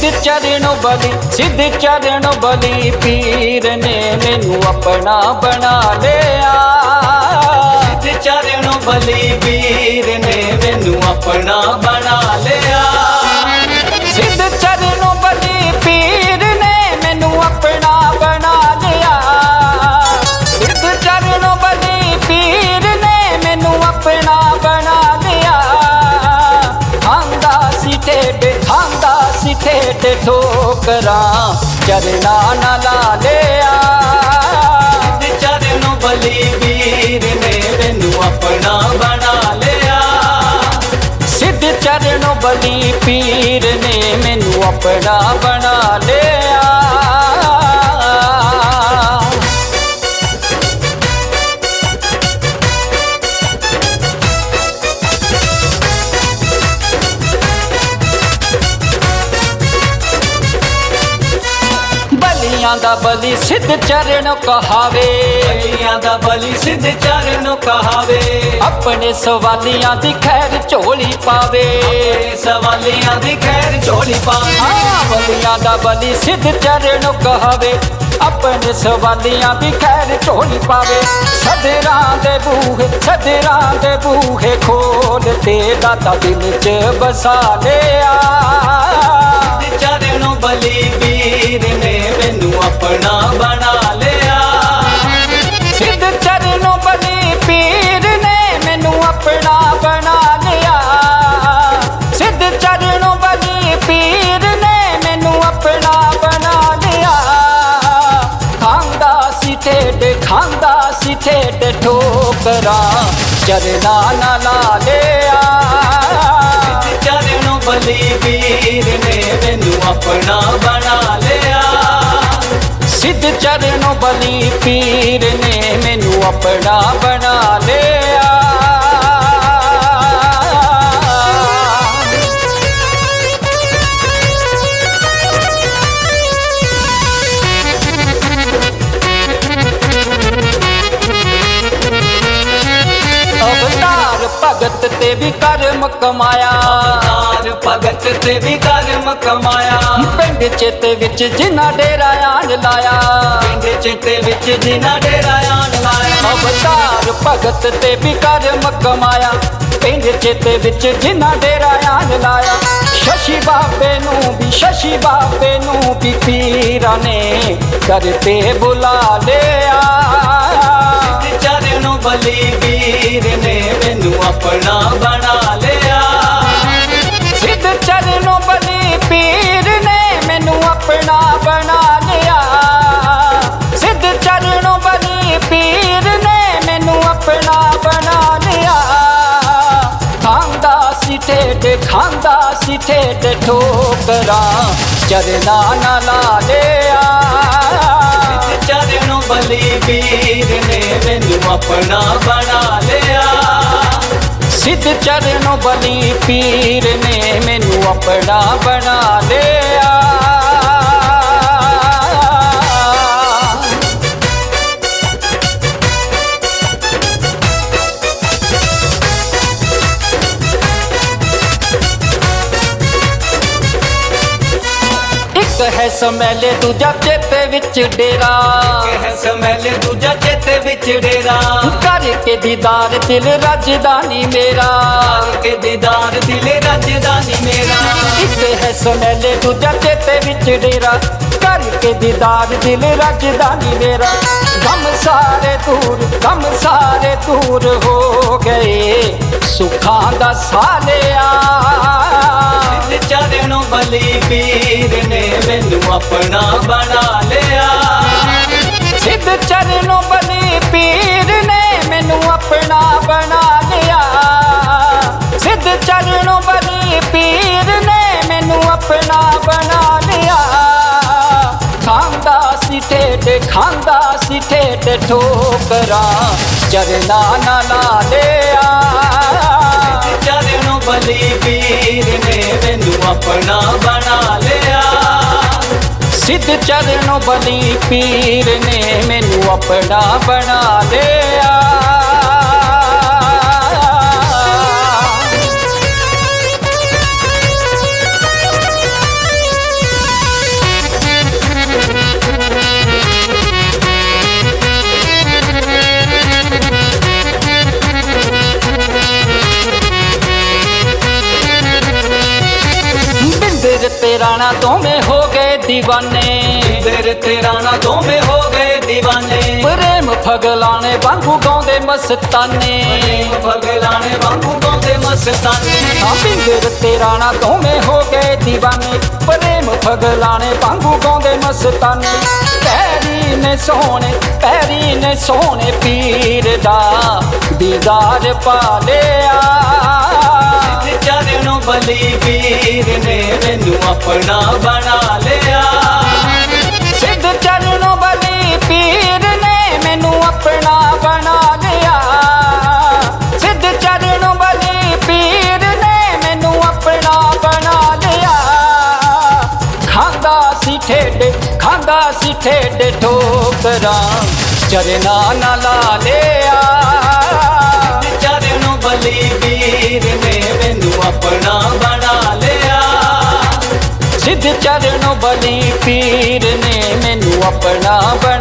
ਸਿੱਧ ਚਰਨੋਂ ਬਲੀ, ਸਿੱਧ ਚਰਨੋਂ ਬਲੀ ਪੀਰ ਨੇ ਮੈਨੂੰ ਆਪਣਾ ਬਣਾ ਲਿਆ। ਸਿੱਧ ਚਰਨੋਂ ਬਲੀ ਵੀਰ ਨੇ ਮੈਨੂੰ ਆਪਣਾ ਬਣਾ ਲਿਆ। ਠੋਕਰਾਂ ਚਰਨਾ ਨਾ ਲਾ ਲਿਆ। ਸਿੱਧ ਚਰਨੋਂ ਬਲੀ ਵੀਰ ਨੇ ਮੈਨੂੰ ਆਪਣਾ ਬਣਾ ਲਿਆ। ਸਿੱਧ ਚਰਨ ਬਲੀ ਪੀਰ ਨੇ ਮੈਨੂੰ ਆਪਣਾ ਬਣਾ ਲਿਆ। ਬਲੀਆਂ ਦਾ ਬਲੀ ਸਿੱਧ ਚਰਨ ਕਹਾਵੇ। ਬਲੀਆਂ ਦਾ ਬਲੀ ਸਿੱਧ ਚਰਨੋਂ ਕਹਾਵੇ। ਆਪਣੇ ਸਵਾਲੀਆਂ ਦੀ ਖੈਰ ਝੋਲੀ ਪਾਵੇ। ਸਵਾਲੀਆਂ ਦੀ ਖੈਰ ਝੋਲੀ ਪਾ ਹਾਂ ਬਲੀਆਂ ਦਾ ਬਲੀ ਸਿੱਧ ਚਰਨ ਕਹਾਵੇ। ਆਪਣੇ ਸਵਾਲੀਆਂ ਦੀ ਖੈਰ ਝੋਲੀ ਪਾਵੇ। ਸਦਰਾਂ ਦੇ ਬੂਹੇ ਸਦਰਾਂ ਦੇ ਬੂਹੇ ਖੋਲ ਤੇ ਦਾਤਾ ਦਿਲ ਚ ਬਸਾ ਲਿਆ। ਸਿੱਧ ਬਲੀ ਵੀਰ ਨੇ ਮੈਨੂੰ ਆਪਣਾ ਬਣਾ ਲਿਆ। ਸਿੱਧ ਚਰਨੋਂ ਬਲੀ ਪੀਰ ਨੇ ਮੈਨੂੰ ਆਪਣਾ ਬਣਾ ਲਿਆ। ਸਿੱਧ ਚਰਨੋਂ ਬਲੀ ਪੀਰ ਨੇ ਮੈਨੂੰ ਆਪਣਾ ਬਣਾ ਲਿਆ। ਖਾਂਦਾ ਸੀ ਢੇਡ, ਖਾਂਦਾ ਸੀ ਢੇਡ ਠੋਕਰਾਂ, ਚਰਨਾ ਨਾ ਲਾ ਲਿਆ। ਚਰਨੋਂ ਵੀਰ ਨੇ ਮੈਨੂੰ ਆਪਣਾ ਬਣਾ ਲਿਆ। ਸਿੱਧ ਚਰਨੋਂ ਬਲੀ ਪੀਰ ਨੇ ਮੈਨੂੰ ਆਪਣਾ ਬਣਾ ਲਿਆ। ਭਗਤ ਤੇ ਵੀ ਕਰਮ ਕਮਾਇਆ। ਭਗਤ ਤੇ ਵੀ ਕਰਮ ਕਮਾਇਆ। ਪਿੰਡ ਚਿੱਤ ਵਿੱਚ ਜਿਨ੍ਹਾਂ ਡੇਰਾ ਆਣ ਲਾਇਆ। ਪਿੰਡ ਚਿੱਤੇ ਵਿੱਚ ਜਿਨ੍ਹਾਂ ਡੇਰਾ ਆਣ ਲਾਇਆ। ਅਵਤਾਰ ਭਗਤ ਤੇ ਵੀ ਕਰਮ ਕਮਾਇਆ। ਪਿੰਡ ਚਿੱਤ ਵਿੱਚ ਜਿਨ੍ਹਾਂ ਡੇਰਾ ਆਣ ਲਾਇਆ। ਸ਼ਸ਼ੀ ਬਾਬੇ ਨੂੰ ਵੀ ਸ਼ਸ਼ੀ ਬਾਬੇ ਨੂੰ ਵੀ ਪੀਰਾਂ ਨੇ ਕਰਤੇ ਬੁਲਾ ਲਿਆ। ਚਰਨੋਂ ਬਲੀ ਖਾਂਦਾ ਸੀ ਢੇਡ ਠੋਕਰਾਂ। ਚਰਨਾ ਨਾ ਲਾ ਲਿਆ ਸਿੱਧ ਚਰਨੋਂ ਬਲੀ ਵੀਰ ਨੇ ਮੈਨੂੰ ਆਪਣਾ ਬਣਾ ਲਿਆ। ਸਿੱਧ ਚਰਨੋਂ ਬਲੀ ਪੀਰ ਨੇ ਮੈਨੂੰ ਆਪਣਾ ਬਣਾ ਲਿਆ। ਹੈ ਸਮੈਲੇ ਦੂਜਾ ਚੇਤੇ ਵਿੱਚ ਡੇਰਾ। ਕਹਿ ਸਮੈਲ ਦੂਜਾ ਚਿੱਤ ਵਿੱਚ ਡੇਰਾ। ਕਰਕੇ ਦੀਦਾਰ ਦਿਲ ਰਾਜਧਾਨੀ ਮੇਰਾ। ਕੇ ਦੀਦਾਰ ਦਿਲੇ ਰਾਜਧਾਨੀ ਮੇਰਾ। ਇੱਕ ਹੈ ਸਮੈਲੇ ਦੂਜਾ ਚੇਤੇ ਵਿੱਚ ਡੇਰਾ। ਕਰਕੇ ਦੀਦਾਰ ਦਿਲ ਰਾਜਧਾਨੀ ਮੇਰਾ। ਗਮ ਸਾਰੇ ਦੂਰ ਗਮ ਸਾਰੇ ਦੂਰ ਹੋ ਗਏ। ਸੁੱਖਾਂ ਦਾ ਸਾਲਿਆ। ਚਰਨੋਂ ਬਲੀ ਵੀਰ ਨੇ ਮੈਨੂੰ ਆਪਣਾ ਬਣਾ ਲਿਆ। ਸਿੱਧ ਚਰਨੋਂ ਬਲੀ ਪੀਰ ਨੇ ਮੈਨੂੰ ਆਪਣਾ ਬਣਾ ਲਿਆ। ਸਿੱਧ ਚਰਨੋਂ ਬਲੀ ਪੀਰ ਨੇ ਮੈਨੂੰ ਆਪਣਾ ਬਣਾ ਲਿਆ। ਖਾਂਦਾ ਸੀ ਢੇਡ ਖਾਂਦਾ ਸੀ ਢੇਡ ਠੋਕਰਾਂ ਚਰਨਾ ਨਾ ਲਾ ਲਿਆ ਚਰਨੋਂ ਬਲੀ ਵੀਰ ਨੇ ਮੈਨੂੰ ਆਪਣਾ ਬਣਾ ਲਿਆ। ਸਿੱਧ ਚਰਨੋਂ ਬਲੀ ਪੀਰ ਨੇ ਮੈਨੂੰ ਆਪਣਾ ਬਣਾ ਲਿਆ। ਰਾਣਾ ਦੋਵੇਂ ਹੋ ਗਏ دیਵਾਨੇ ਤੇਰੇ ਤੇ ਰਾਣਾ ਦੋਵੇਂ ਹੋ ਗਏ دیਵਾਨੇ ਪ੍ਰੇਮ ਫਗਲਾਣੇ ਵਾਂਗੂ ਗਾਉਂਦੇ ਮਸਤਾਨੇ। ਫਗਲਾਣੇ ਵਾਂਗੂ ਗਾਉਂਦੇ ਮਸਤਾਨੇ। ਆਪਿੰਦਰ ਤੇ ਰਾਣਾ ਦੋਵੇਂ ਹੋ ਗਏ دیਵਾਨੇ ਪ੍ਰੇਮ ਫਗਲਾਣੇ ਵਾਂਗੂ ਗਾਉਂਦੇ ਮਸਤਾਨੇ। ਪੈਰੀ ਨੇ ਸੋਹਣੇ ਪੈਰੀ ਨੇ ਸੋਹਣੇ ਪੀਰ ਦਾ ਦੀਦਾਰ ਪਾ ਲਿਆ ਚਰਨੋਂ ਬਲੀ ਵੀਰ ਨੇ ਮੈਨੂੰ ਆਪਣਾ ਬਣਾ ਲਿਆ। ਸਿੱਧ ਚਰਨੋਂ ਬਲੀ ਪੀਰ ਨੇ ਮੈਨੂੰ ਆਪਣਾ ਬਣਾ ਲਿਆ। ਸਿੱਧ ਚਰਨੋਂ ਬਲੀ ਪੀਰ ਨੇ ਮੈਨੂੰ ਆਪਣਾ ਬਣਾ ਲਿਆ। ਖਾਂਦਾ ਸੀ ਠੇਡੇ ਖਾਂਦਾ ਸੀ ਠੇਡੇ ਠੋਕਰਾਂ, ਚਰਨਾ ਨਾ ਲਾ ਲਿਆ। ਚਰਨੋਂ ਬਲੀ ਵੀਰ ਪੀਰ ਨੇ ਮੈਨੂੰ ਆਪਣਾ ਬਣਾ